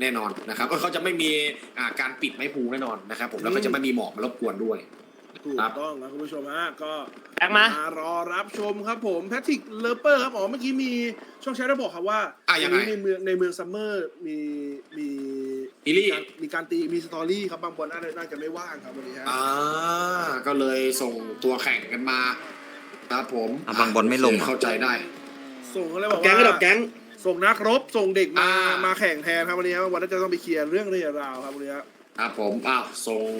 แน่นอนนะครับก็เขาจะไม่มีอ่าการปิดไม้พูแน่นอนนะครับ ผมแล้วก็จะไม่มีหมอกมารบกวนด้วย ถูกครับ ต้องนะคุณผู้ชมฮะก็แอกมามารอรับชมครับผมแพทริกเลเปอร์ครับอ๋อเมื่อกี้มีช่องแชทได้บอกครับว่าอะยังไง วันนี้ในเมืองในเมืองซัมเมอร์มีมีอิลี่การมีการตีมีสตอรี่ครับบางบอลน่าจะน่าจะไม่ว่างครับวันนี้ฮะอ่าก็เลยส่งตัวแข่งกันมาครับผมอะบางบอลไม่ลงเหรอ เข้าใจได้ ส่งเขาเลยบอกแก๊งว่าก็ดับแก๊ง ส่งนักรบส่งเด็กมาอ่าม มาแข่งแทนครับวันนี้ครับวันนี้จะต้องไปเคลียร์เรื่องเรียราวครับวันนี้ครับครับผมอ้าวส่ง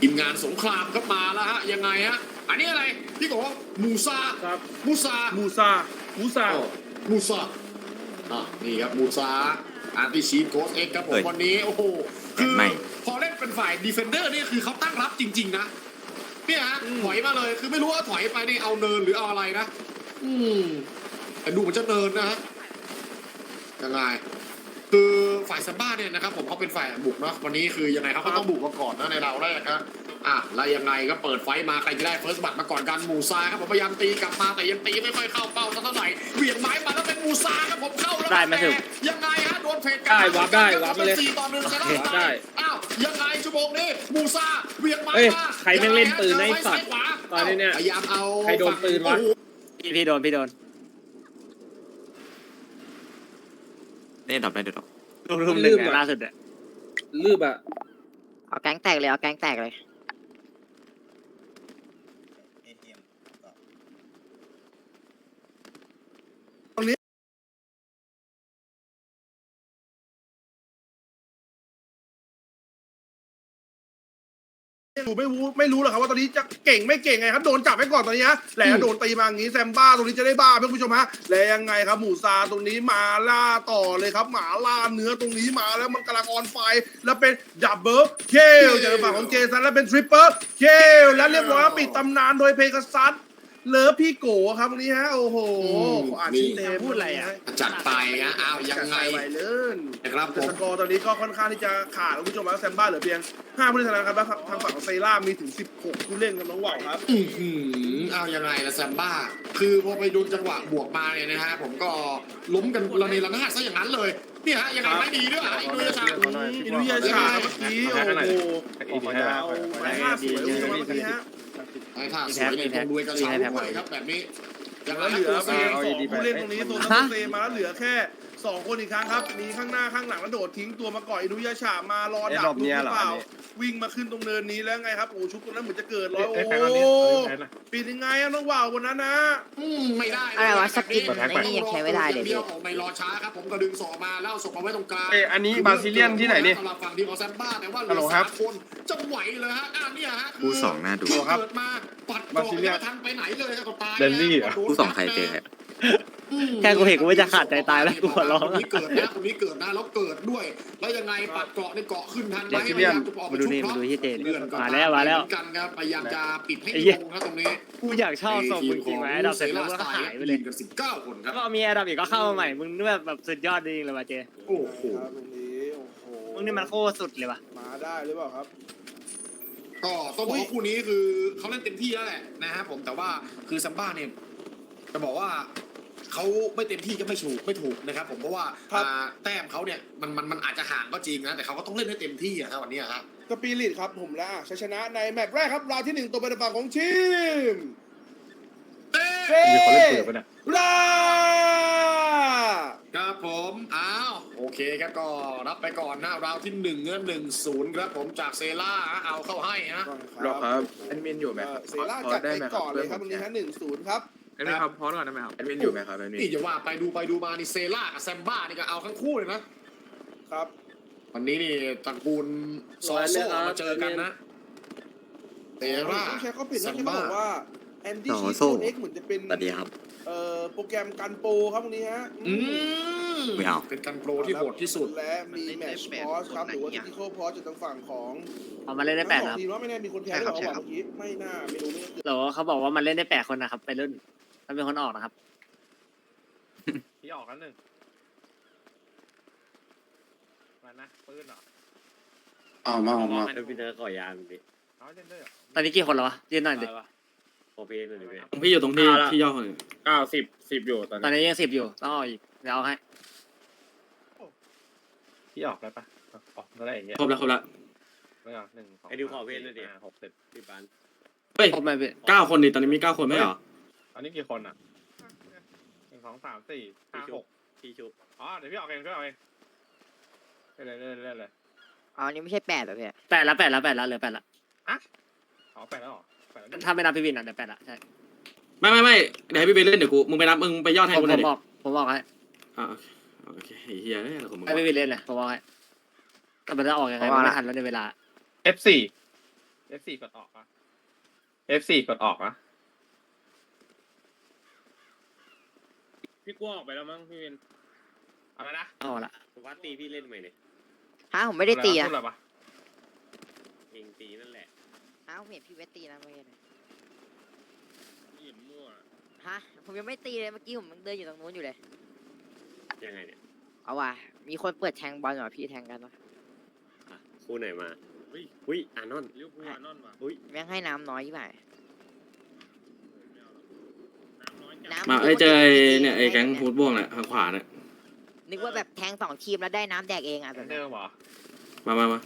ทีมงานสงครามเข้ามาแล้วฮะ ยังไงฮะ อันนี้อะไรพี่โกมูซาครับมูซามูซามูซา อ้าวมูซาอะนี่ครับมูซาอาร์ติชีโกสเอ็กครับผมเฮ้ยวันนี้ โอ้โห คือไม่ พอเล่นเป็นฝ่ายดีเฟนเดอร์นี่คือเขาตั้งรับจริง ๆ นะ เนี่ยฮะถอยมาเลยคือไม่รู้ว่าถอยไปนี่เอาเนินหรือเอาอะไรนะ อืม แต่ดูเหมือนจะเนินนะฮะยังไงคือฝ่ายซัมบ้าเนี่ยนะครับผมเขาเป็นฝ่ายบุกเนาะวันนี้คือยังไงเขาก็ต้องบุกมาก่อนนะในเราแรกครับอะแล้วยังไงก็เปิดไฟมาใครจะได้เฟิร์สบัตมาก่อนกันมูซาครับผมพยายามตีกลับมาแต่ยังตีไม่ค่อยเข้าเป้าสักเท่าไหร่เหวี่ยงไม้มาแล้วเป็นมูซาครับผมเข้าแล้วได้ไหมถึงยังไงฮะโดนเพจได้วาร์ปได้วาร์ปมาเลยสี่ต่อหนึ่งชนะได้อ้าวยังไงชั่วโมงนี้มูซาเหวี่ยงไม้เอ้ยมาใครแม่งเล่นปืนนะไอ้สัตว์ซ้ายขวาตอนนี้เนี่ยพยายามเอาใครโดนปืนวะโอ้โหพี่พี่โดนพี่โดน เล่ นดับได้เดี๋ยวดอกลุมลุมหนึ่งอะล่าสุดอะ ลืบอะเอาแก๊งแตกเลยเอาแก๊งแตกเลย ดูไม่รู้ไม่รู้หรอกครับว่าตอนนี้จะเก่งไม่เก่งไงครับโดนจับไว้ก่อนตอนนี้ฮะแหละโดนตีมาอย่างนี้แซมบ้าตรงนี้จะได้บ้าไหมคุณผู้ชมฮะแล้วยังไงครับหมูซาตรงนี้มาล่าต่อเลยครับหมาล่าเนื้อตรงนี้มาแล้วมันกำลังออนไฟแล้วเป็นดับเบิลเคลจากฝั่งของเจสันแล้วเป็นทริปเปิลเคลแล้วเรียบร้อยปิดตำนานโดยเพกัสซัส เลิฟพี่โกครับวันนี้ฮะโอ้โหขออ่านชื่อเต็มพูดอะไรอะจัดไปนะอ้าวยังไงจัดไปเลื่นนะครับผแต่มสกอร์ตอนนี้ก็ค่อนข้างที่จะขาดคุณผู้ชมครับแซมบ้าเหลือเพียง5ผู้เล่นเท่านั้นครับแล้วทางฝั่งของไซร่ามีถึง 16 ผู้เล่นครับน้องว่าวครับอื้อหือเอายังไงละแซมบ้า คือพอไปดูจังหวะบวกมาเนี่ยนะฮะผมก็ล้มกันระเนระนาดซะอย่างนั้นเลยเนี่ยฮะยังไงไม่ดีด้วยอะอินโดนีเซียอินุยาชาเมื่อกี้โอ้โหเอาไม้ห้าสวยคุณผู้ชมครับเมื่อกี้ฮะ ไอ้ท่าสวยเนี่ยต้องรวยกระเช้าด้วยครับแบบนี้ยังแล้วไงเหลือตัวเพีเซ่ยงสองผู้เล่นตรงนี้โซนตัเซมาแล้วเหลือแค่ สองคนอีกครั้งครับ มีข้างหน้าข้างหลังแล้วโดดทิ้งตัวมาก่อนอินุยาชามารอดักลูกหรือเปล่า วิ่งมาขึ้นตรงเนินนี้แล้วไงครับ โอ้ชุบตรงนั้นเหมือนจะเกิดร้อยโอ้ปีนยังไงอะน้องว่าวบนนั้นนะอืมไม่ได้อะไรวะสกินแบบไอ้นี่ยังใช้ไม่ได้เลยพี่ออกไม่รอช้าครับผมก็ดึงสอกมาแล้วเอาศพมาไว้ตรงกลางเอ้ยอันนี้บราซิเลียนที่ไหนนี่สำหรับฝั่งทีมของแซมบ้าแต่ว่าเหลืฮัลโหลอครัสาบมคนจะไหวเลยฮะอ่าเนี่ยฮะคืคู่สองน่าดูเกิดมาปัดบราซิเลียนไม่ทันไปไหนเลยครับก็ตายเดนลี่เหรอโดนคู่สองใครเจอฮะอืม แค่กูเห็นกูไม่จะขาดใจตายแล้วกูหัวเร้องคนนี้เกิดนะคนนี้เกิดนะแล้วเกิดด้วย แล้วยังไงปัดเกาะในเกาะขึ้นทันไหมบราซิเลียนพยายามจะออกมาดูนี่ชุบมาดูที่เจนเลื่อนก็มาแล้วมาแล้วเหอนกันครับพยายามจะปิดให้ไอ้เหี้ยตรงนะตรงนี้กูอยากชอบส่งมึงจริงไหมดับเสร็จแล้วก็หายไปเลยกับสิบเก้าคนคแล้รัวบก็มีแอร์ดับอีกก็เข้ามาใหม่มึงนี่แบบแบบสุดยอดจริงเลยว่ะเจโอ้โหครับตรงนี้โอ้โหมึงนี่มันโคตรสุดเลยว่ะมาได้หรือเปล่าครับก็ต้องบอกว่าคู่นี้คือเขาเล่นเต็มที่แล้วแหละนะฮะผมแต่ว่าคือซัมบ้าเนี่ยจะบอกว่า เขาไม่เต็มที่ก็ไม่ถูกไม่ถูกนะครับผมเพราะว่าครับ อ่าแต้มเขาเนี่ยมันมันมันอาจจะห่างก็จริงนะแต่เขาก็ต้องเล่นให้เต็มที่อะครับวันนี้อะครับสปิริตครับผมและชัยชนะในแมตช์แรกครับราวที่หนึ่งตัวเป็นฝั่งของทีมเฮ้ราครับผม อ้าว โอเคครับก็รับไปก่อนนะราวที่หนึ่งเงินหนึ่งศูนย์ครับผมจากเซล่าเอาเข้าให้ฮะ รอครับแอดมินอยู่ไหมเอ่คอรับเซล่าจัดไปก่อนเลยครับวันนี้ฮะหนึ่งศูนย์ครับ แอดมินครับพอสก่อนได้ไหมครับแอดมินอยู่ไหมครับแอดมินนี่จะว่าไปดูไปดูมานี่เซล่ากับแซมบ้านี่ก็เอาทั้งคู่เลยนะครับ วันนี้นี่ตระกูลซอโซ่มาเจอกันนะเซล่าต้องใช้ข้อผิดแซนะมที่เขาบ้าบอกว่าแอนดี้ต่อชีโซ่โฟเอ็กเหมือนจะเป็นสวัสดีครับเอ่อโปรแกรมกันโปรครับวันนี้ฮะอืมไม่เอาเป็นการโปรที่โหดที่สุดและมีแมตช์พอสครับหรือว่าทิโคพอสจากทางฝั่งของเอามาเล่นได้แปดทั้งนะสองทีมว่าไม่แน่มีคนแพ้หรือเปล่าเมื่อกี้ไม่น่าไม่รู้ไม่น่าเกิดหรอเขาบอกว่ามันเล่นได้แปดคนนะครับไปรุ่น ถ้าเป็นคนออกนะครับ พี่ออกแล้วหนึ่งมานะปืนเหรอเอามาเอามาเดี๋ยวพี่เนอร์ก่อยานดิเอาเล่นด้วยเหรอตอนนี้กี่คนแล้ววะยืนหน่อยดิโอเพนเลยพี่พี่อยู่ตรงที่ที่ย่อคนเก้าสิบสิบอยู่ตอนตอนนี้นี้ยังสิบอยู่ต้องเอาอีกเดี๋ยวเอาให้พี่ออกได้ปะออกก็ได้อย่างเงี้ยครบแล้วครบแล้วไม่เอาหนึ่งสองไอ้ดูขอเพลงเลยดิห้าหกสิบพี่ปานเฮ้ยครบไหมพี่เก้าคนดิตอนนี้มีเก้าคนไม่เหรอ อันนี้กี่คนอะหนึ่งสองสามสี่ห้าหกพี่ชุบอ๋อเดี๋ยวพี่ออกเองพี่ออกเองเล่นเลยเล่นเลยเล่นเลยอ๋ออันนี้ไม่ใช่แปดเหรอพี่แปดละแปดละแปดละเหลือแปดละอ๋อแปดแล้วเหรอแปดแล้วนี่ถ้าไม่นับพี่วินอะเดี๋ยวแปดละใช่ไม่ไม่ไม่เดี๋ยวให้พี่ไปเล่นเดี๋ยวกูมึงไปนับมึงไปยอดแทผนมกูหผน่อยมดิบอกผมบอกให้อ่าโอเคไอ้เฮียเนี่ยอะไรของมึงให้วะพี่วินเล่นเลยผมบอกให้แต่มันจะออกยังไงมันไม่ทันแล้วในเวลาเอฟสี่เอฟสี่กดออกอะเอฟสี่กดออกอะ พี่กลัวออกไปแล้วมั้งพี่วินอะไรนะเอาละผมว่าตีพี่เล่นใหม่เนี่ยฮะผมไม่ได้ตีนะพูดอะไรปะเองตีนั่นแหละฮะผมเห็นพี่เวทตีนะเมื่อกี้นะพี่เห็นมั่วฮะผมยังไม่ตีเลยเมื่อกี้ผมยังเดินอยู่ตรงนู้นอยู่เลย ยังไงเนี่ยเอาว่ะมีคนเปิดแทงบอลเหรอพี่แทงกันวะอะคู่ไหนมาเฮ้ยอุ้ยอานอนท์ลิเวอร์พูลอาร์นอนว่ะอุ้ยแม่งให้น้ำน้อยยี่ไหมไม่เอาหรอก น้ำน้อยจัดน้ำมาเอ้ยเจอไอ้เนี่ยไอ้แก๊งฮูดบ้วงแหละทางขวาเนี่ยนึกว่าแบบแทงสองทีมแล้วได้น้ำแดกเองอะเหแบมือบนเดิมเหรอมามามา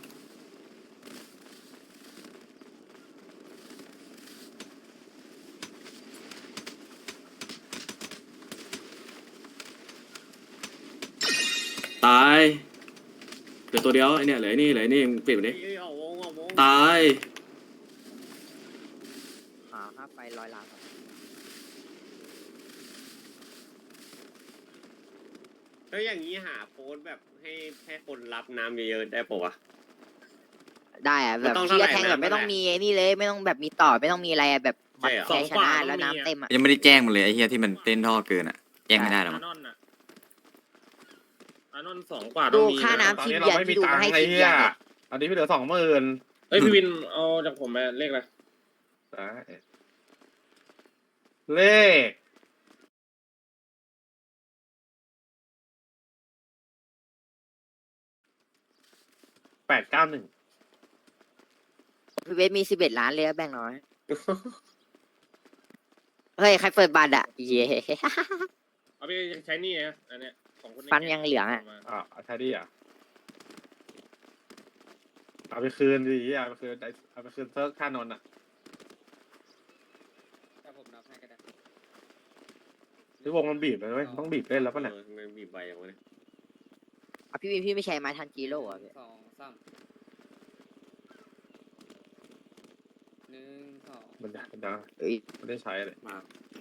ตายเหลือตัวเดียวไอ้เนี่ยเหลือไอ้นี่เหลือไอ้นี่ปิดไปดิเอ้ยออกวงออกวงตายหาค่าไฟร้อยล้านครับ แล้วอย่างนี้หาโพสต์แบบให้ให้คนรับน้ำเยอะๆได้ปะวะ ได้อะแบบมันต้องพี่เท่าไหร่จะแทงแบบนะไม่ต้องเท่าไหร่มีไอ้นี่เลยไม่ต้องแบบมีต่อไม่ต้องมีอะไรอะแบบใช่เหรอ แพ้ชนะแล้วน้ำเต็มอะยังไม่ได้แจ้งมันเลยไอ้เฮียที่มันเต้นท่อเกินอะแจ้งไม่ได้หรออามั้งร์นอนน่ะอาร์นอนสองกว่าดูต้องมีค่านะน้ำตอนทีมนี้เยืเราอนไม่มีที่ดูตังมาค์ให้ไอ้ทีมเหี้เยืยอนเนี่ยตอนนี้พี่เหลือสองหมื่นเอ้ยพี่วินเอาจากผมไปเลขอะไรเลข แปดเก้าหนึ่งพี่เวทมีสิบเอ็ดล้านเลยอะแบ่งน้อย เฮ้ย ใครเปิดบัตรอะ เย้ เอาไปใช้หนี่ฮะอันเนี้ยของคนใฟันยังเหลืองอะ อ่าใช่ดิอะเอาไปคืนดิเอาไปคืนเอาไปคืนเซิร์ฟค่านนท์อะผมนับให้ก็ได้ที่วงมันบีบเลยเว้ยต้องบีบเล่นแล้วป่ะเนี่ยเออมันบีบใบอย่างวะเนี่ย อะพี่วินพี่ไม่ใช้ไม้ทันจิโร่อะพี่สองสามหนึ่งสองมันจะมันจะเอ้ยไม่ได้ใช้เลยมา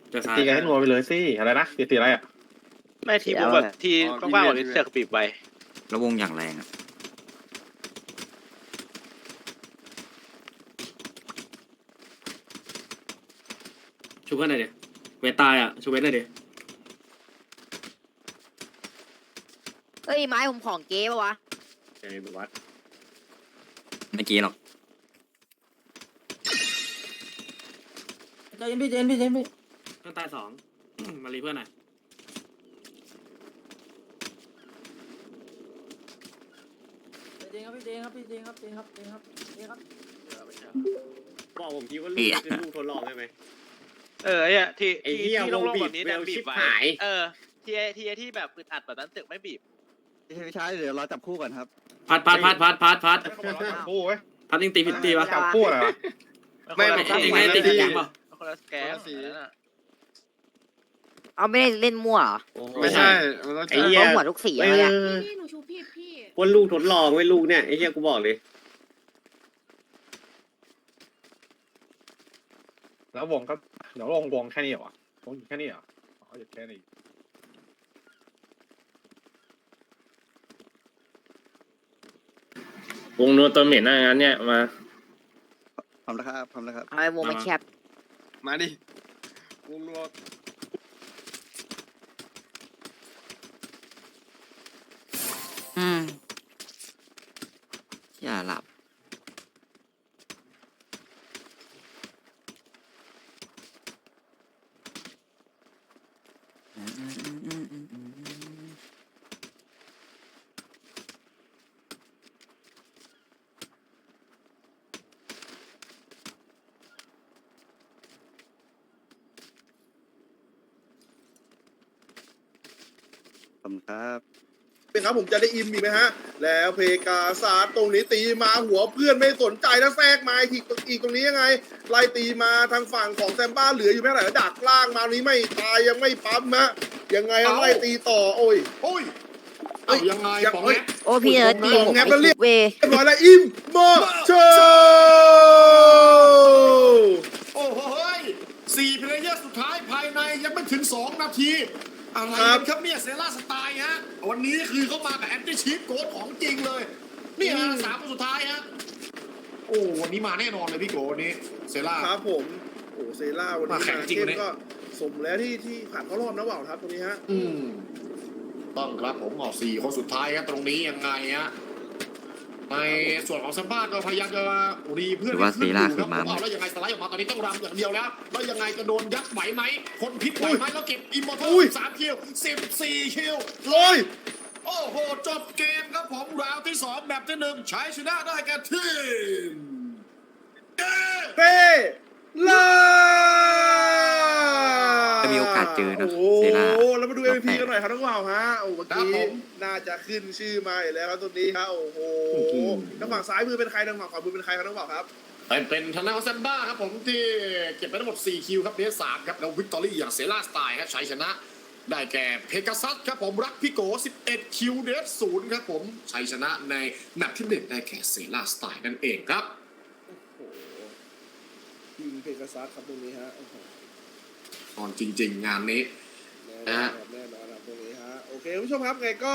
เจะซ้ายตีกันให้นัวไปเลยสิอะไรนะตีตีอะไรอะไม่ทีมุมแบบทีกว้างๆกว่านี้เสือกบีบไปแล้ววงอย่างแรงอะชูเพื่อนหน่อยดิเวทตายอะชูเวทหน่อยดิ เอ้ ยไม้ผมของเก๊ปะวะเจอวัดไม่กี้หรอกใจเย็นพี่ใจเย็นพี่ใจเย็นพี่เพื่อนตายสอง มารีเพื่อนหน่อยจริงครับพี่จริงครับพี่จริงครับจริงครับจริงครับจริงครับบอกผมทีว่าลูเหี้กยคือลูกทดลองได้ไหมเออไอ้เนี่ยที่ไอ้ที่เหี้ยที่โล่งวงบีๆบแบบนี้เวแต่ลบีชิบบไว้หาย เออที่ไอ้ที่ไอ้ที่แบบอึดอัดแบบนั้นเสือกไม่บีบ ไม่ใช่เดี๋ยวรอจับคู่ก่อนครับพัดพัดพัดพัดพัดพัดเขาบอกเราจับคู่เว้ยพัดยิงตีผิดตีวะจับคู่อะไรวะไม่ไม่คนละเองแก๊ไม่งได้ตีผิดแก๊งเปล่าคนละแก๊งอันนั้นน่ะเอาไม่ได้เล่นมั่วเหรอไม่ใช่ไอ้เหี้ยเขาหัวทุกสีเออะไรอะอพี่หนูชูผิดพี่ว่าลูกทดลองไว้ลูกเนี่ยไอ้เหี้ยกูบอกเลยแล้ววงก็เดี๋ยวลงวงแค่นี้เหรอวงอยู่แค่นี้เหรออ๋ออยู่แค่นี้ วงนัวตัวเหม็นหน้างั้นเนี่ยมา พร้อมแล้วครับพร้อมแล้วครับเอาไอ้วงมันแคบมาดิวงนัวอืมอย่าหลับขอ คุณครับเวครับผมจะได้อิมอีกไหมฮะ แล้วเพกาซาร์ตรงนี้ตีมาหัวเพื่อนไม่สนใจแล้วแทรกมาอีกอีกตรงนี้ยังไง ไล่ตีมาทางฝั่งของแซมบ้าเหลืออยู่ไม่เท่าไหร่แล้วดักล่างมาตรงนี้ไม่ตายยังไม่ปั๊มฮะยังไงไล่ตีต่อโอ้ยโอ้ยเอายังไงยังป๋องเอ้ยแอ๊ะโอ้พี่เอิร์ธตีของผมแงบไอ้แล้วเรียกเวเรียบร้อยแล้วอิมโมโชโอ้โหเฮ้ยสี่เพลเยอร์สุดท้ายภายในยังไม่ถึง2นาที อะไรครักับนครับเนี่ยเซล่าสไตล์ฮะวันนี้คือเขามากับแอนตี้ชีฟโกดของจริงเลย นี่ฮะสามคนสุดท้ายฮะโอ้วันนี้มาแน่นอนเลยพี่โกวันนี้เซล่าครับผมโอ้เซล่าวันนี้มาแข่งจริงเกวัมนนี้ก็สมแล้วที่ที่ผ่านเข้ารอบนะว่าวครับตรงนี้ฮะอืมต้องครับผมออกสี่คนสุดท้ายครับตรงนี้ยังไงฮะ ในส่วนของซัมบ้าก็พยายามจะรีเพื่อนหรือว่าให้ขึ้นเซล่าอยู่คือมาครับผมเอาแล้วยังไงสไลด์ออกมาตอนนี้ต้องรำอย่างเดียวแล้วแล้วยังไงจะโดนยัดไหวไหมคนพิษไหวไหมแล้วเก็บอิมมอร์ทัลอุ้ยสามคิวสิบสี่คิวโอ้ยโอ้โห จบเกมครับผมราวที่สองแบบที่หนึ่งใช้ชนะได้แก่ทีมเย้เป้ลา จะมีโอกาส เจอนะโอ้โหเซล่าแล้วมาดูรอบ MVP แปดกันหน่อยครับน้องว่าวฮะโอ้เมื่อครับกี้ผม น่าจะขึ้นชื่อมาอยู่แล้วครับตรงนี้ครับโอ้โหโอ้โห ทางฝั่งซ้ายมือเป็นใครทางฝั่งขวามือเป็นใครครับน้องว่าวครับ เป็นเป็นทางด้านของแซมบ้าครับผมที่เก็บไปทั้งหมด 4 คิวครับเดสสามครับ แล้ววิกตอรี่อย่างเซล่าสไตล์ครับชัยชนะ ได้แก่เพกาซัสครับผมรักพี่โก 11 คิวเดสศูนย์ครับผมชัยชนะในแมตช์ที่หนึ่งได้แก่เซล่าสไตล์นั่นเองครับ โอ้โหทีมเพกาซัสครับตรงนี้ฮะโอ้โห ตอนจริง ๆ งานนี้แน่นอนครับแน่นอนครับตรงนี้ฮะโอเคคุณผู้ชมครับไงก็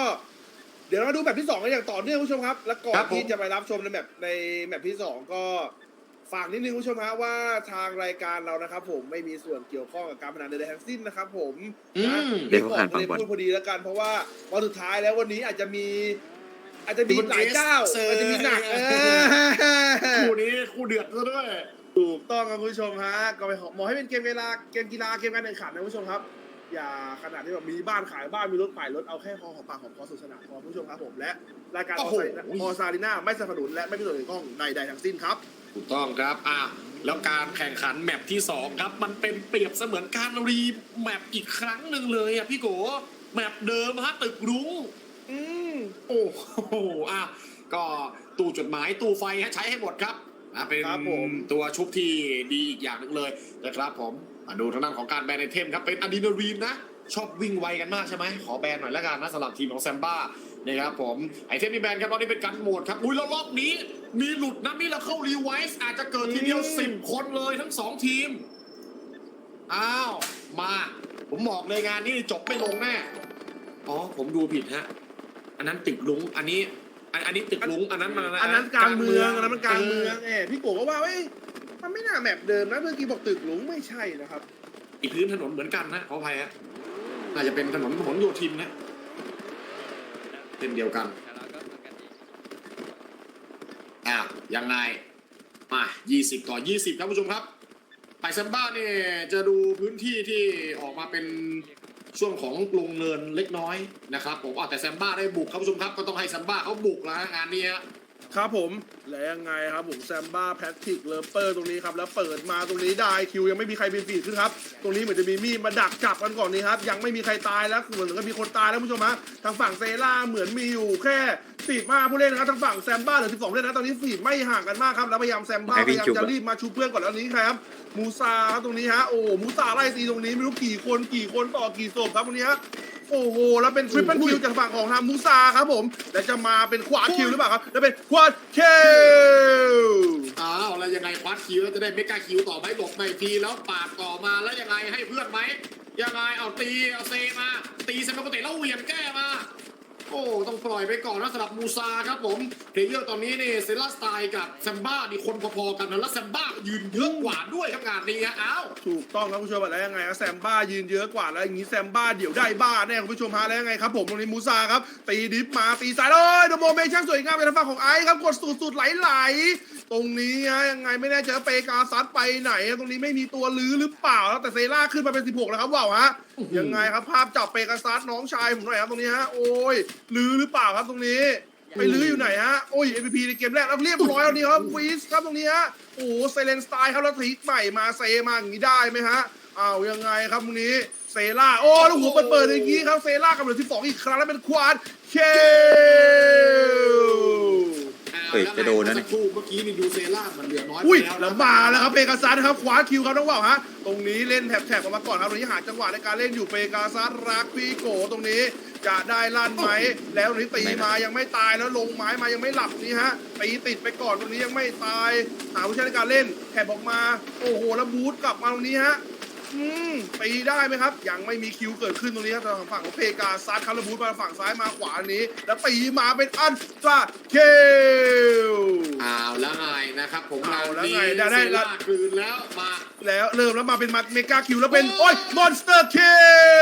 เดี๋ยวเรามาดูแบบที่สองกันอย่างต่อเนื่องคุณผู้ชมครับ และก่อนครับผม ที่จะไปรับชมในแบบในแบบที่สองก็ฝากนิดนึงคุณผู้ชมฮะว่าทางรายการเรานะครับ ผมไม่มีส่วนเกี่ยวข้องกับการพนันใดๆทั้งสิ้นนะครับ ผมอืนะม เดี๋ยวก่อผ่านนเลยฟังบอลพูดพอดีแล้วกัน เพราะว่าวันสุดท้ายแล้ววันนี้อาจจะมี อาจจะมีหลายเจ้าเอออาจจะมีหนักเออ คู่นี้คู่เดือดซะด้วย ถูกต้องครับคุณผู้ชมฮะก็ไปขอมองให้เป็นเกมเวลาเกมกีฬาเกมการแข่งขันนะคุณผู้ชมครับ อย่าขนาดที่แบบมีบ้านขายบ้านมีรถขายรถเอาแค่พอของปากของคอสุดสนามพอคุณผู้ชมครับผมและรายการอโอ้อโหซาออซาลิน่าไม่สนับสนุนและไม่มีส่วนเกี่ยวข้องใดๆทั้งสิ้นครับถูกต้องครับอะแล้วการแข่งขันแมปที่ 2 ครับ มันเป็นเปรียบเสมือนการรีแมปอีกครั้งหนึ่งเลยอะพี่โกแมปเดิมฮะตึกรุ้งอืมโอ้โหอะก็ตู้จดหมายตู้ไฟฮะใช้ให้หมดครับ อะเป็นครับผม ตัวชุบที่ดีอีกอย่างหนึ่งเลยนะครับผมมาดูทางด้านของการแบนไอเทมครับเป็นอะดรีนาลีนนะ ชอบวิ่งไวกันมากใช่ไหมขอแบนหน่อยแล้วกันนะสำหรับทีมของแซมบ้านะครับผมไอเทมที่แบนครับตอนนี้เป็นการโหมดครับอุ้ยแล้วรอบนี้ มีหลุดนะมีแล้วเข้ารีไวซ์อาจจะเกิดทีเดียวอืม สิบคนเลยทั้งสองทีมอ้าวมา ผมบอกเลยงานนี้จบไม่ลงแน่อ๋อผมดูผิดฮะ อันนั้นตึกลุงอันนี้ อันอันนี้ตึกลุงอันนั้นมันอันนั้นกลางเมืองอันนั้นมันกลางเมืองเอพี่โกก็ว่าเอ้ยมันไม่น่าแมปเดิมนะเมื่อกี้บอกตึกหลุงไม่ใช่นะครับ อีกพื้นถนนเหมือนกันนะขออภัยฮะน่าจะเป็นถนนผลโยธินนะเช่นเดียวกันอะยังไงมา 20 ต่อ 20 ครับผู้ชมครับ ไปแซมบ้าเนี่ยจะดูพื้นที่ที่ออกมาเป็น ช่วงของลงเนินเล็กน้อยนะครับผมอะแต่แซมบ้าได้บุกครับผู้ชมครับก็ต้องให้แซมบ้าเขาบุกแล้วงานนี้ฮะ ครับผมและยังไงครับผมแซมบ้าแพทริกเลอเปอร์ตรงนี้ครับแล้วเปิดมาตรงนี้ได้คิวยังไม่มีใครเป็นฟีดขึ้นครับตรงนี้เหมือนจะมีมีดมาดักจับกันก่อนนี้ครับยังไม่มีใครตายแล้วเหมือนกับมีคนตายแล้วผู้ชมฮะทางฝั่งเซล่าเหมือนมีอยู่แค่ฟีดมาผู้เล่นนะครับทางฝั่งแซมบ้าเหลือ12ผู้เล่นนะตอนนี้ฟีดไม่ห่างกันมากครับแล้วพยายามแซมบ้าพยายามจะรีบมาชูเพื่อนก่อนแล้วนี้ครับมูซาครับตรงนี้ฮะโอ้มูซาไล่ตีตรงนี้ไม่รู้กี่คนกี่คนต่อกี่ศพครับตรงนี้ฮะโอ้โหแล้วเป็นทริปเปิลคิวจากฝั่งของทางมูซาครับผมและจะมาเป็นควาดคิวหรือเปล่าครับแล้วเป็นควาดคิวอ้าวแล้วยังไงคว้าคิวแล้วจะได้เมกาคิวต่อไหมหลบในทีแล้วปาดต่อมาแล้วยังไงให้เพื่อนไหมยังไงเอาตีเอาเซมาตีเซมาปกติแล้วเหวี่ยงแก้มา โอ้ต้องปล่อยไปก่อนนะสำหรับมูซาครับผมเพลเยอร์ตอนนี้นี่เซล่าสไตล์กับแซมบ้านี่คนพอๆกันนะแล้วแซมบ้ายืนเยอะกว่าด้วยครับงานนี้ฮะอ้าวถูกต้องครับคุณผู้ชมแล้วยังไงครับแซมบ้ายืนเยอะกว่าแล้วอย่างนี้แซมบ้าเดี๋ยวได้บ้าแน่คุณผู้ชมฮะแล้วยังไงครับผมตรงนี้มูซาครับตีดิฟมาตีสายเลยโดโมเมชั่นสวยงามเป็นทางฝั่งของไอซ์ครับกดสุดๆไหล ตรงนี้ฮะยังไงไม่แน่ใจว่าเปกาซัดไปไหนตรงนี้ไม่มีตัวลื้อหรือเปล่าแล้วแต่เซล่าขึ้นมาเป็น 16 แล้วครับว้าวฮะยังไงครับภาพจับเปกาซัดน้องชายผมหน่อยครับตรงนี้ฮะโอ้ยลื้อหรือเปล่าครับตรงนี้ ไปลื้ออยู่ไหนฮะโอ้ย MVP ในเกมแรกแล้วเรียบร้อยแล้วนี่ครับวีสครับตรงนี้ฮะโอ้โหไซเลนสไตล์ครับแล้วทริกใหม่มาเซมาอย่างนี้ได้ไหมฮะอ้าวยังไงครับตรงนี้เซล่าโอ้แล้วหัวเปิดๆอย่างนี้ครับเซล่ากับเหลือที่สองอีกครั้งแล้วเป็นควานเคล เฮ้ยจะโดนนะเนี่ยเมื่อสักครู่เมื่อกี้นี่ดูเซล่ามันเหลือน้อยไปอุ้ยนะแล้วมาแล้วครับเปกาซัสครับขวาคิวครับน้องว่าวฮะตรงนี้เล่นแถบๆออกมาก่อนครับตรงนี้หาจังหวะในการเล่นอยู่เปกาซัสรักพี่โกตรงนี้จะได้ลั่นไหมแล้วตรงนี้ตีมายังไม่ตายแล้วลงไม้มายังไม่หลับนี่ฮะตีติดไปก่อนตรงนี้ยังไม่ตายหาผู้ใช้ในการเล่นแถบออกมา โอ้โหแล้วบูทกลับมาตรงนี้ฮะ อืมตีได้ไหมครับ ยังไม่มีคิวเกิดขึ้นตรงนี้ครับทางฝั่งของเพกาซัสครับแล้วบูทมาฝั่งซ้ายมาขวานี้ แล้วตีมาเป็นอันตราเคลเอาแล้วไงนะครับ ผมเอาแล้วนี้ไงได้ได้เซล่ากลืนแล้วมาแล้วเริ่มแล้วมาเป็นมาเมกาคิวแล้วเป็น โอ้ยมอนสเตอร์คิ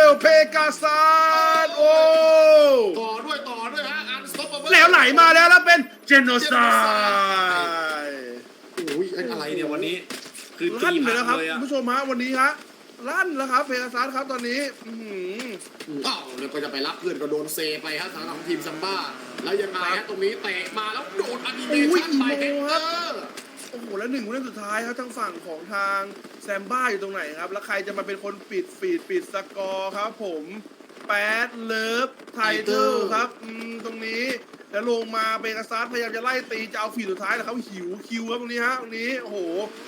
ลเพกาซัสโอ้ต่อด้วยต่อด้วยฮะอันสต็อปเปอร์แล้วไหลมาแล้วแล้วเป็นเจโนไซโอ้ยเอ้ยอะไรเนี่ยวันนี้คือตีลั่นเลยนะครับเลยคุอะณผู้ชมฮะวันนี้ฮะ ลั่นแล้วครับเพกาซัสครับตอนนี้อื้อหือ อ้าวแล้วก็จะไปรับเพื่อนก็โดนเซไปฮะทางของทีมซัมบ้า แล้วยังไงฮะตรงนี้เตะมาแล้วโดนอนิเมชั่นไปเฮกเตอร์ โอ้โหแล้วหนึ่งผู้เล่นสุดท้ายครับทางฝั่งของทางแซมบ้าอยู่ตรงไหนครับ แล้วใครจะมาเป็นคนปิดฟีดปิดสกอร์ครับผมแปดเลิฟไทเทลครับอืมตรงนี้ แล้วลงมาเบกาซัสพยายามจะไล่ตีจะเอาฟีดสุดท้ายแต่เขาหิวคิวครับตรงนี้ฮะตรงนี้โอ้โห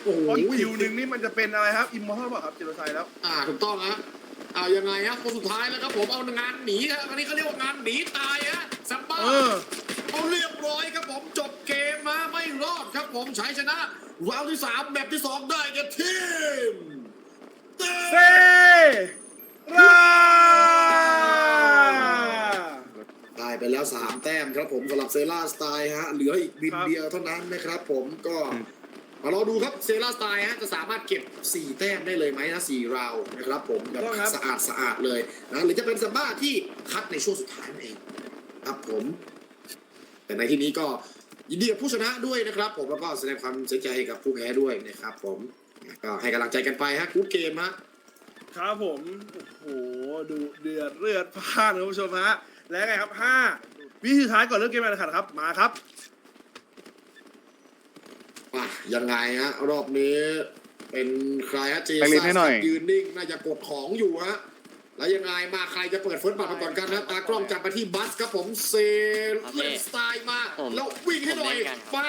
โอ้โห เพราะอีกคิวหนึ่งนี่มันจะเป็นอะไรครับอิมมอร์ทัลป่ะครับเจโรไซแล้ว อ่าถูกต้องฮะอ่ายังไงฮะคนสุดท้ายแล้วครับผมเอางานหนีฮะอันนี้เขาเรียกว่างานหนีตายฮะซัมบ้าเออ เอาเรียบร้อยครับผมจบเกมมาไม่รอดครับผมชัยชนะราวที่สามแมตช์ที่สองได้แก่ทีม เซรา ได้ไปแล้ว3แต้มครับผมสำหรับเซราสไตล์ฮะเหลืออีกบินเดียวเท่านั้นนะครับผมก็มารอดูครับเซราสไตล์ฮะจะสามารถเก็บ 4 แต้มได้เลยไหมนะ4ราวนะครับผมแบบสะอาดสะอาดเลยนะหรือจะเป็นซัมบ้าที่คัดในช่วงสุดท้ายนั่นเองครับผม แต่ในที่นี้ก็ยินดีกับผู้ชนะด้วยนะครับ ผมแล้วก็แสดงความเสียใจให้กับผู้แพ้ด้วยนะครับผมก็ให้กำลังใจกันไปฮะกูเกมฮะครับผม โอ้โห ดูเดือดเลือดพล่านคุณผู้ชมฮะ และไงครับห้า วิธีสุดท้ายก่อนเริ่มเกมการแข่งขันครับ มาครับมายังไงฮะรอบนี้เป็นใครฮะเจไปลิ้นให้หน่อย ยืนนิ่งน่าจะกดของอยู่ฮะแล้วยังไงมาใครจะเปิดเฟิร์สบัตรมาก่อนกันนะตากล้องจับมาที่บัสครับผมเซลเล่นสไตล์มาแล้ววิ่งให้หน่อยมา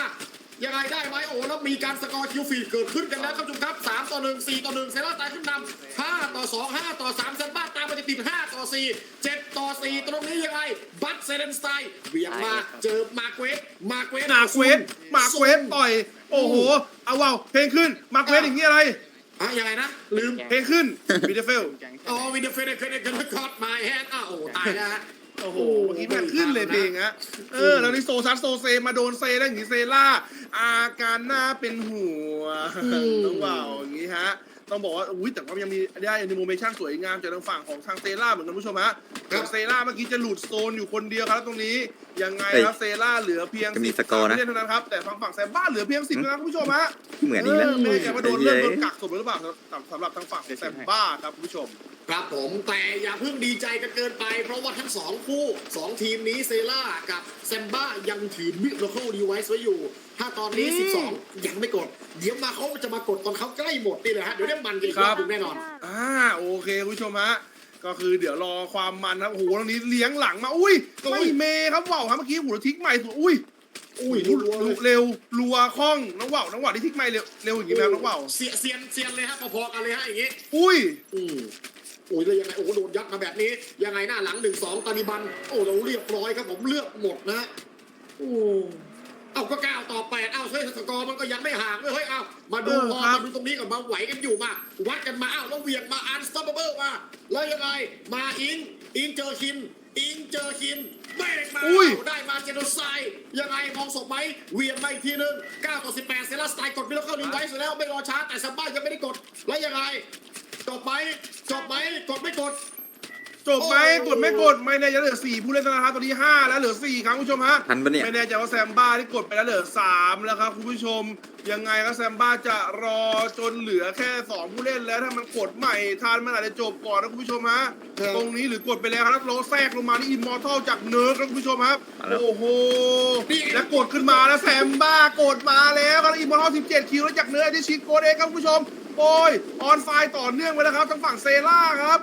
ยังไงได้ไหมโอ้แล้วมีการสกอร์คิวฟีดเกิดขึ้นกันแล้วครับทุกครับสามต่อหนึ่งสี่ต่อหนึ่งเซล่าตายขึ้นนำห้าต่อสองห้าต่อสามเซนบ้าตามมาติดๆห้าต่อสี่เจ็ดต่อสี่ตรงนี้ยังไง บัสเซเลนสไตล์เบี่ยงมาเจอมาเกวสมาเกวสมาเควสมาเควสต่อย โอ้โห เอาว่าวเพลงขึ้นมาเควสอย่างนี้อะไรอะยังไงนะ ลืมเพลงขึ้นวิดเฟลอ๋อวินเดอร์เฟเดเคยได้กันคอร์ดมาแฮนด์อ้าวโอ้โหตายแล้วฮะโอ้โหเมื่อกี้แม่งขึ้นเลยเพลงฮะ เออ แล้วนี่โซซัสโซเซมาโดนเซแล้วอย่างนี้เซล่า อาการน่าเป็นหัวน้องว่าวอย่างนี้ฮะ ต้องบอกว่าอุ้ยแต่ว่ายังมีได้แอนิโมเมชั่นสวยงามจากทางฝั่งของทางเซล่าเหมือนกันผู้ชมฮะครับเซล่าเมื่อกี้จะหลุดโซนอยู่คนเดียวครับตรงนี้ยังไงเฮ้ยครับเซล่าเหลือเพียงจะมีสิบสกอร์นะผู้เล่นเท่านั้นครับแต่ทางฝั่งแซมบ้าเหลือเพียงสิบนะครับคุณผู้ชมฮะเหมือนอีกแล้วไม่แน่ใจว่าโดนเริ่มโดนไอ้เหี้ยกักศพหรือเปล่าสำสำหรับทางฝั่งแซมบ้าครับคุณผู้ชม ครับผมแต่อย่าเพิ่งดีใจกันเกินไป เพราะว่าทั้งสองคู่สองทีมนี้เซล่ากับแซมบ้ายังถือมิโรเคิลดีไวซ์ไว้อยู่ ถ้าตอนนี้ อืม 12 ยังไม่กด เดี๋ยวมาเขาจะมากดตอนเขาใกล้หมดนี่แหละฮะ เดี๋ยวได้มันกันอีกรอบหนึ่งแน่นอน อ่าโอเคคุณผู้ชมฮะก็คือเดี๋ยวรอความมันครับโอ้โหตรงนี้เลี้ยงหลังมาอุ้ยอุ้ยไม่เมครับว่าวครับเมื่อกี้หูทิกใหม่สุดอุ้ยอุ้ยโอ้โหรัวๆเลยเร็วรัวคล่องน้องว่าวน้องว่าวที่ทิกใหม่เร็วเร็วอย่างนี้ไหมครับน้องว่าวเสียเซียนเซียนเลยฮะพอๆกันเลยฮะอย่างงี้ อุ้ย อืม โอ้ยแล้วยังไงโอ้โหโดนยัดมาแบบนี้ ยังไงหน้าหลังหนึ่งสองตาลิบัน โอ้เราเรียบร้อยครับผมเลือกหมดนะฮะโอ้เอาก็เก้าต่อแปดเอาเฮ้ยสกอร์มันก็ยังไม่ห่างเลยเฮ้ยเอามาดูเออพอครับมาดูตรงนี้ก่อนมาไหวกันอยู่มา วัดกันมาอ้าวแล้วเหวียงมาอันสต็อปเบิลมาแล้วยังไงมาอิงอิงเจอคินอิงเจอคินเบรกมาอุ้ยได้มาเจโนไซด์ยังไงมองศพไหมเหวียงมาอีกทีหนึง9ต่อ18เซลัสไตล์กดไปแล้วเข้าดีไว้เสร็จแล้วไม่รอช้าแต่ซัมบ้ายังไม่ได้กดแล้วยังไง จบไหมจบไหมกดไม่กด จบไหมโอ้กดไม่กดไม่แน่ใจเหลือสี่ผู้เล่นแล้วนะครับตอนนี้ห้าแล้วเหลือสี่ครับคุณผู้ชมฮะทันปะเนี่ย ไม่แน่ใจว่าแซมบ้าที่กดไปแล้วเหลือสามแล้วครับคุณผู้ชม ยังไงครับแซมบ้าจะรอจนเหลือแค่สองผู้เล่นแล้วถ้ามันกดใหม่ทันมันอาจจะจบก่อนนะคุณผู้ชมฮะครับ ตรงนี้หรือกดไปแล้วครับโลแทรกลงมาที่อิมมอร์ทัลจากเนิร์ดครับคุณผู้ชมครับมาแล้ว โอ้โหแล้วกดขึ้นมาแล้วแซมบ้ากดมาแล้วครับอิมมอร์ทัล17คิวแล้วจากเนิร์ดที่ชิคโกดเองครับคุณผู้ชม โอ้ยออนไฟต่อเนื่องไปแล้วครับทางฝั่งเซล่าครับ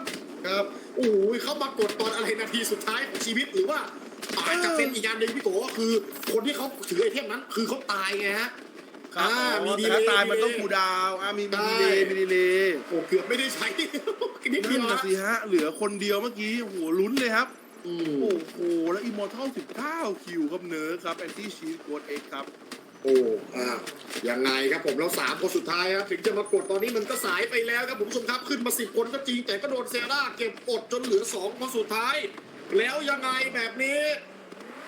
ครับโอ้ยเข้ามากดตอนอะไรนาทีสุดท้ายของชีวิตหรือว่าอาจจะเป็นอีกอย่างหนึ่งพี่โกก็คือ คนที่เขาถือไอเทมนั้น คือเขาตายไงฮะครับอ่าอ๋อมีดีแต่เลถ้าตายมันย์ต้องคูลดาวน์อ่ามีมีใช่ดีเลยมีดีเลยโอ้เกือบไม่ได้ใช้นิดเดีนั่ยนวนะนะสิฮะ เหลือคนเดียวเมื่อกี้โอ้โหลุ้นเลยครับ อืมโอ้โห แล้วอิมมอร์ทัล19 คิวครับเนิร์ดครับแอนตี้ชีสโกดเอ็กครับ โอ้อ่ายังไงครับผมแล้วสามคนสุดท้ายครับถึงจะมากดตอนนี้มันก็สายไปแล้วครับผมผู้ชมครับขึ้นมาสิบคนก็จริงแต่ก็โดนเซร่าเก็บกดจนเหลือสองคนสุดท้าย แล้วยังไงแบบนี้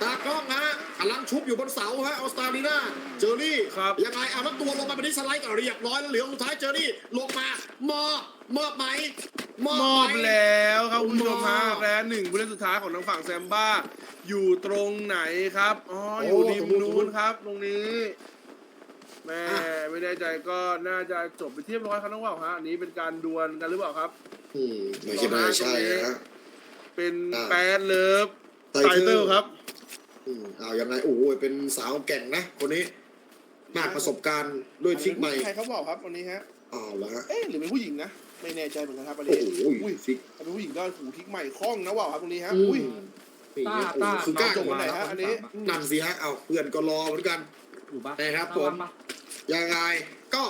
ตากล้องฮะกำลังชุบอยู่บนเสาฮะออสตาลีนาเจอรี่ครับ ยังไงเอาแล้วตัวลงมาเป็นที่สไลด์ก็เรียบร้อยแล้วเหลือสุดท้ายเจอรี่ลงมามอบมอบไหมมอบมไหอบแล้วครับคุณผู้ชมฮะมอบและหนึ่งผู้เล่นสุดท้ายของทางฝั่งแซมบ้า อยู่ตรงไหนครับอ๋ออยู่ริมนู้นครับ ตรงนี้แม่ไม่แน่ใจก็น่าจะจบไปเทียบร้อยครับน้องว่าวฮะอันนี้เป็นการดวลกันหรือเปล่าครับ อืมไม่ใช่ไม่ใช่นะฮะเป็นอ่า แปดเลิฟไตไตเติเติลลครับ อืมเอายังไงโอ้ยเป็นสาวแก่งนะคนนี้มากประสบการณ์ด้วยทริกใหม่ใครเขาบอกครับวันนี้ฮะอ้าวแล้วฮะเอ๊ะหรือเป็นผู้หญิงนะไม่แน่ใจเหมือนกันครับอันโอ้นี้โหอุ้ยทริกถ้าเป็นผู้หญิงก็หูทิกใหม่คล่องนะว่าวครับตรงนี้ฮะอืมอุ้ยนี่ต้าโอ้ต้าโหคือกล้าจบวันไหนฮะอันนี้นั่นสิฮะเอาเพื่อนก็รอเหมือนกันอยู่ปะนะครับผมปะยังไงก็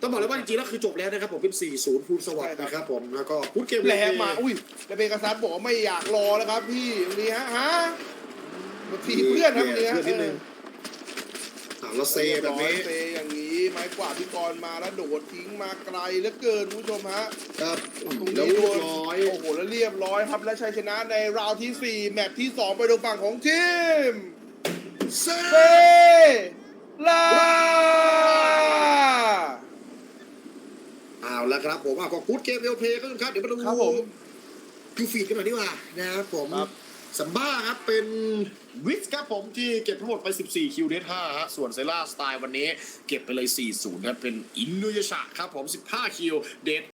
ต้องบอกเลยว่าจริงๆแล้วคือจบแล้วนะครับผมเป็น 4-0พูนสวัสดิ์นะครับผมแล้วก็พูดเกมแหลมมาอุ้ยแต่เบกาซัสบอกว่าไม่อยากรอแล้วครับพี่ตรงนี้ฮะฮะมา ทีเพื่อนครับตรงนี้ฮะเพื่อนนิดนึงอ่าแล้วเซแบบนี้เซอย่างนี้ ไม้กวาดพี่กรณ์มาแล้วโดดทิ้งมาไกลเหลือเกินคุณผู้ชมฮะ ครับตรงแล้วนี้เรีโดยบนร้อยโอ้โหแล้วเรียบร้อยครับและชัยชนะในราวที่ 4 แมตช์ที่ 2 ไปโดยฝั่งของทีมเซเซลา เอาแล้วครับผมอะก็กูดเกมเวลเพลย์ก็ครับเดี๋ยวมาดูครับผมดูฟีดกันหน่อยดีกว่านะครับผม ครับ สัมบ้าครับเป็นวิสครับผมที่เก็บทั้งหมดไป 14 คิวเดท5ฮะส่วนเซล่าสไตล์วันนี้เก็บไปเลย 40 ครับ เป็นอินโดยชะครับผม 15 คิวเดท